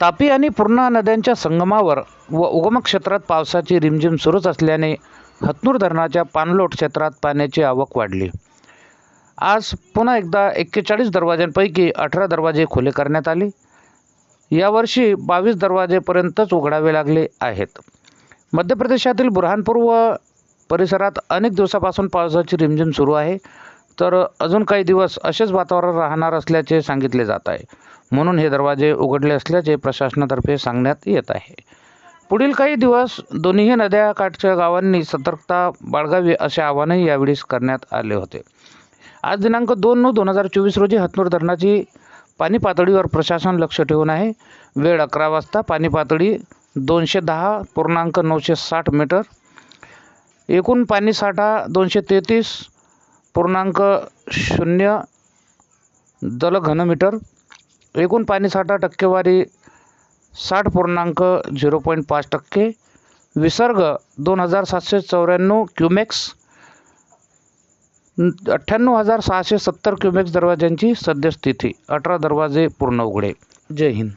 तापी आणि पूर्णा नद्यांच्या संगमावर व उगम क्षेत्रात पावसाची रिमझिम सुरूच असल्याने हतनूर धरणाच्या पाणलोट क्षेत्रात पाण्याची आवक वाढली. आज पुन्हा एकदा एक्केचाळीस दरवाज्यांपैकी अठरा दरवाजे खुले करण्यात आले. यावर्षी बावीस दरवाजेपर्यंतच उघडावे लागले आहेत. मध्य प्रदेशातील बुरहानपूर व परिसरात अनेक दिवसापासून पावसाची रिमझिम सुरू आहे. तर अजून काही दिवस असेच वातावरण राहणार असल्याचे सांगितले जात आहे. म्हणून हे दरवाजे उघडले असल्याचे प्रशासनातर्फे सांगण्यात येत आहे. पुढील काही दिवस दोन्ही नद्या काठच्या गावांनी सतर्कता बाळगावी असे आवाहनही यावेळी करण्यात आले होते. आज दिनांक दोन नऊ दोन हजार चोवीस रोजी हतनूर धरणाची पाणी पातळीवर प्रशासन लक्ष ठेवून आहे. वेळ अकरा वाजता पाणी पातळी दोनशे दहा पूर्णांक नऊशे साठ मीटर एकूण पाणी साठा दोनशे तेहतीस पूर्णांक शून्य दल घनमीटर एकूण पाणीसाठा टक्केवारी साठ पूर्णांक झिरो पॉईंट पाच टक्के. विसर्ग दोन हजार सातशे चौऱ्याण्णव क्युमेक्स अठ्ठ्याण्णव हजार सहाशे सत्तर क्युमेक्स दरवाज्यांची सद्यस्थिती. अठरा दरवाजे पूर्ण उघडे. जय हिंद.